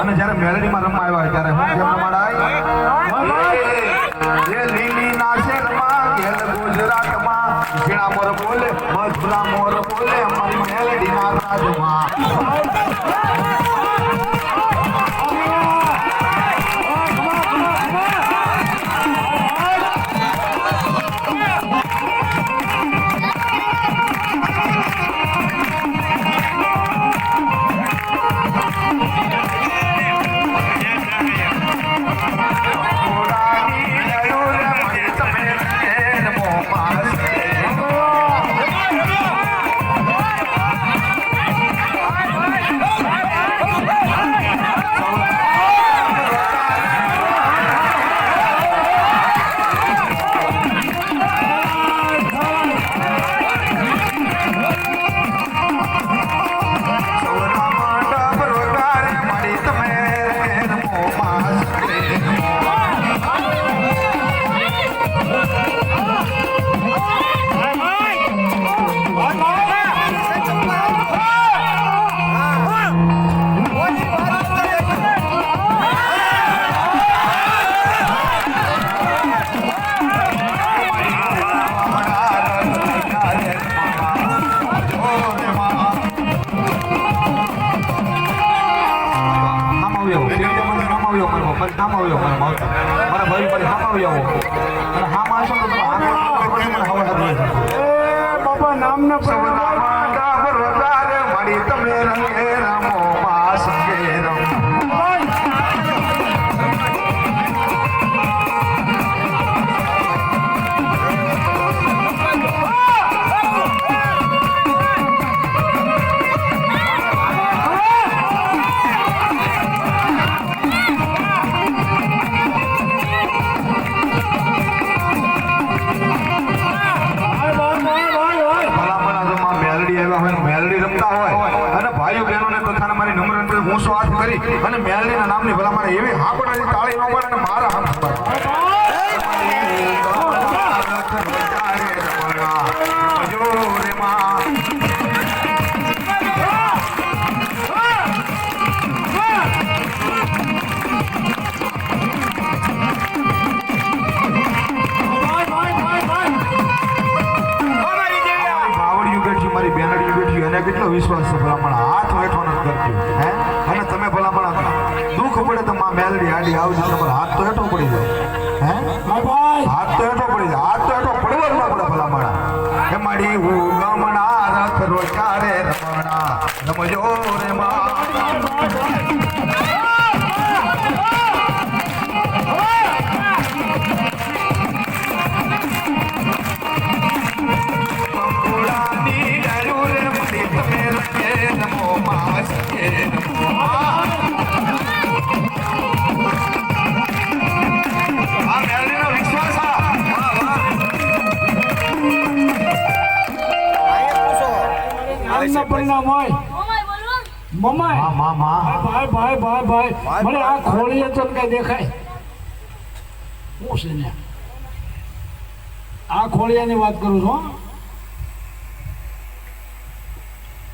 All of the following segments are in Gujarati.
અને જ્યારે મેલડીમાં રમવા આવ્યા ત્યારે આવ્યો કામ આવ્યો મારા માવતર મારા ભાઈ પર નામ આવ્યો અને હા માણસો તો આને મને ખબર નથી બાબા નામ ના સૌના ડાબર વધારે મળી તમે રંગે રમો માં સંગે રમો હોય. અને ભાઈઓ બહેનોને તો થાને મારી નમ્ર હું સ્વાર્થ કરી અને મેલડીના નામની ભલામણ એવી હાંકડાની તાળી ન પડે અને મારા હાથ પડી જાય હે હાથ તો હેઠો પડી જાય હાથ તો હેઠો પડવો જ ના પડે ભલામણ એ માડી હું ગમણા રથ રોકારે રમણા રમજો રે માં કંકુડાની પરિણામ હોય? મમાયમાં, માં, માં. ભાઈ ભાઈ ભાઈ ભાઈ મને આ ખોળીએ તો કઈ દેખાય. હું છે ને? આ ખોળિયાની વાત કરું છું હો.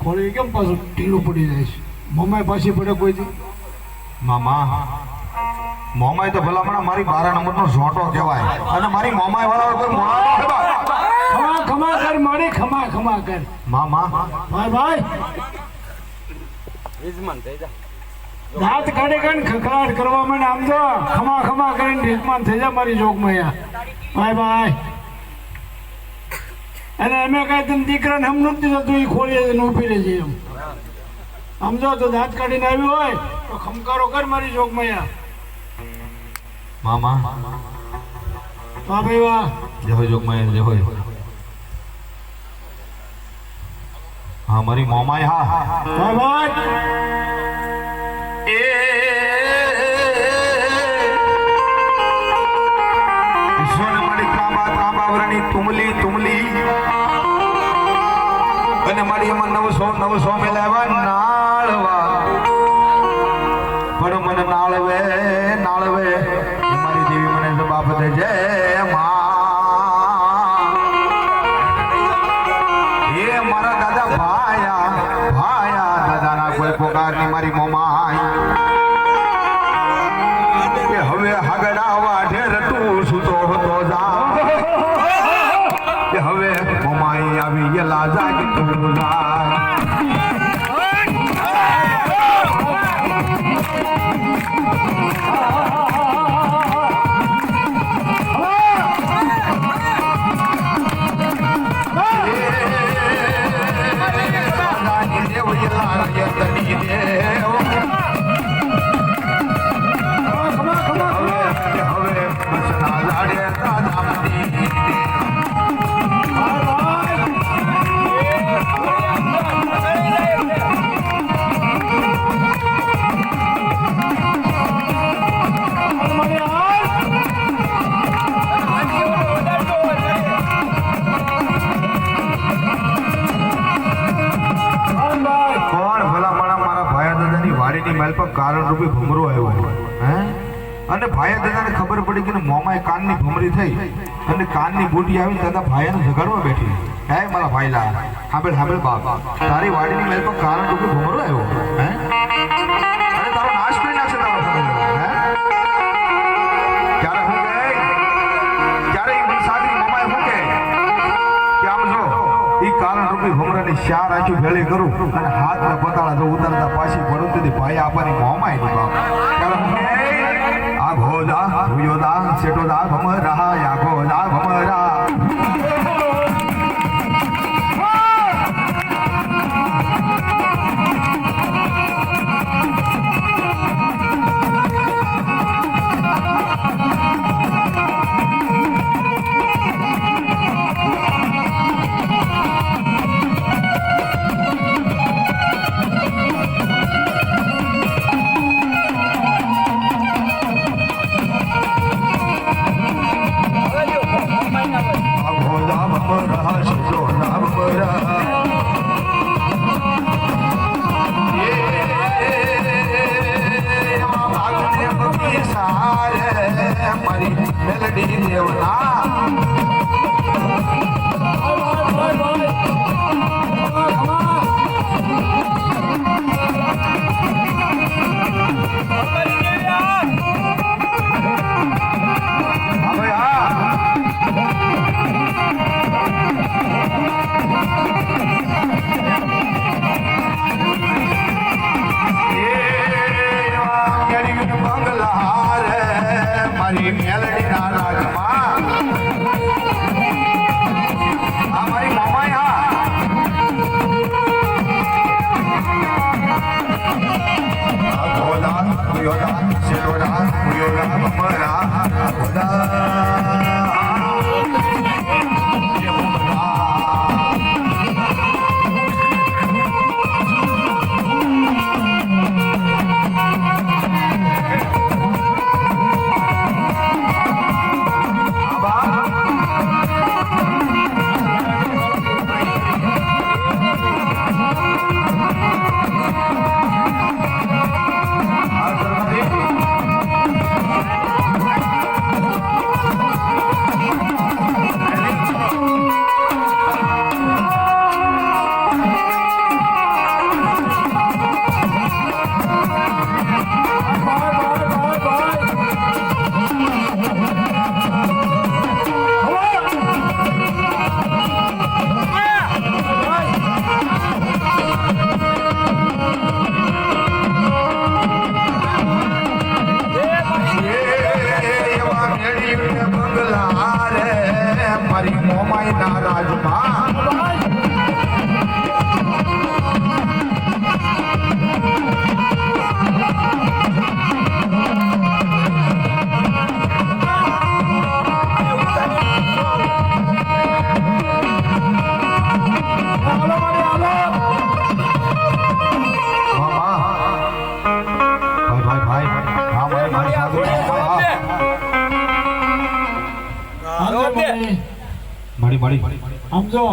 ખોળી કેમ પાછું ઢીલું પડી જાય છે? મમાય પાછી પડે કોઈ મામા મોમાય તો ભલામણ મારી બારા નંબરનો ઝોટો કહેવાય. અને મારી મોમાય વાળા મોણા ન. ખમા ખમા કર મારી ખમા ખમા કર. મામા. ભાઈ. ભાઈ દાંત કાઢી કાઢ ખખડાટ કરવા મને આમ જો. ખમા ખમા કરીને રીતમાન થઈ જાય મારી જોગમાં ભાઈ ભાઈ અને અમે કઈ તને દીકરાને હમ નથી થતું એ ખોલી ઊભી રહેજે એમ. સમજો તો દાંત કાઢીને આવ્યું હોય તો ખમકારો કર મારી જોગમાં મામા. વાહ ભાઈ વાહ. જય હોય જોગમાયા જય હોય. હા મારી મોમાય હા. મોમાય એ ઈશ્વર મારી ત્રાંબા ત્રાંબા વરણી તુમલી તુમલી અને મારી એમાં નવસો નવસો મેલાવા bye વાડીની માલ કારણ રૂપી ભમરો આવ્યો હે? અને ભાયા દાદાને ખબર પડી કે મોમાએ કાનની ભમરી થઈ અને કાનની બુટી આવી દાદા ભાયાને જગાડવા બેઠી. હે મારા ભાઈલા હાબેલ હાબેલ બાપ, તારી વાડીની મેલ પર કારણ રૂપી ભમરો આવ્યો, હે? રૂપી ભમરાની શાર આખી ભેળી કરું અને હાથ ને પતાળા જો ઉતારતા પાછી પડું તેથી ભાઈ આપવાની મોમાય નહીં બાપ કારણ આ ઘોદા ભુયોદા, શેટોદા ભમરા યા மங்களார மறி மேலடி நாராஜமா हमारी मामा यहाँ योदा योदा सिरोदा योदा बमरा योदा સમજો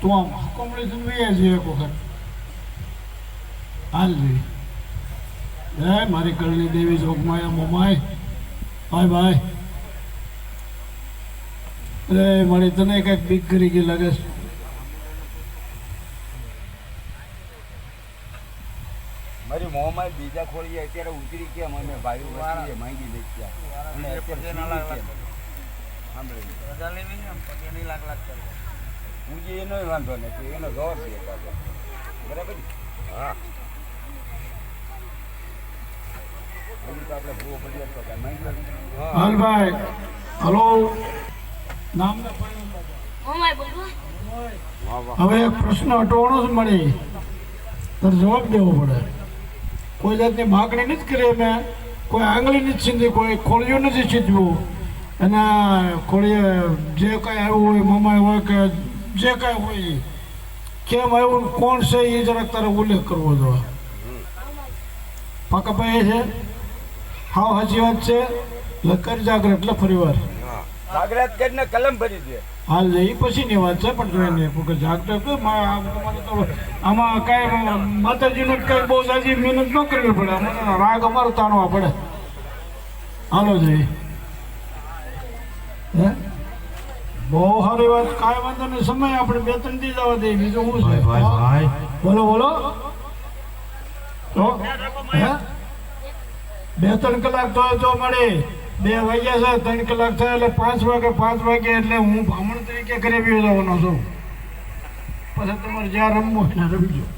તું આમ કોમ્પિટિશન વહી છે એક વખત. હાલ જઈ જય મારી કરણી દેવી જોગમાયા મોમાય ભાઈ ભાઈ અરે મારી તને કંઈક બીક કરી ગઈ લાગે છે. મારી મોંમાં બીજા ખોળીએ અત્યારે ઉતરી ગયા મને ભાઈ માંગી લઈ ગયા. અને અત્યારે સીધી છે. સાંભળ્યું. હું જે એનો વાંધો નથી એનો જવાબ દે બરાબર ને? હા નથી. હાલ ભાઈ હલો નામ ને પરિણામ બતાવો. મોમાય બોલવું વાહ વાહ હવે એક પ્રશ્ન અટવાનો જ મળી તારે જવાબ દેવો પડે કોઈ જાતની માગણી નથી કરી મેં કોઈ આંગળી નથી છીંધી કોઈ ખોલિયું નથી સીધવું અને ખોળીએ જે કાંઈ આવ્યું હોય મામા હોય કે જે કાંઈ હોય. કેમ આવ્યું કોણ છે એ જરાક તારે ઉલ્લેખ કરવો જોઈએ પાકા ભાઈ છે હાવ સાચી વાત છે એટલે કરી જાગૃત એટલે ફરીવાર જાગ્રત કરીને કલમ ભરી દે. હાલ એ પછીની વાત છે પણ જોઈને porque જાગતો આમાં કાંઈ માતાજીનું કંઈ બહુ સાજી મહેનત ન કરવી પડે. રાગ અમારો તાણવા પડે. હાલો જઈએ બહુ સારી વાત. કાંઈ વાંધો નહીં. સમય આપણે બે ત્રણ દી જવા દઈએ. બીજું શું છે? ભાઈ બોલો બોલો. તો હે? બે ત્રણ કલાક તો જો મળે. બે વાગ્યા છે ત્રણ કલાક થાય એટલે પાંચ વાગે પાંચ વાગે એટલે હું બ્રાહ્મણ તરીકે ઘરે બી જવાનો છું. પછી તમારે જ્યાં રમવું એટલે ત્યાં રમી જાઓ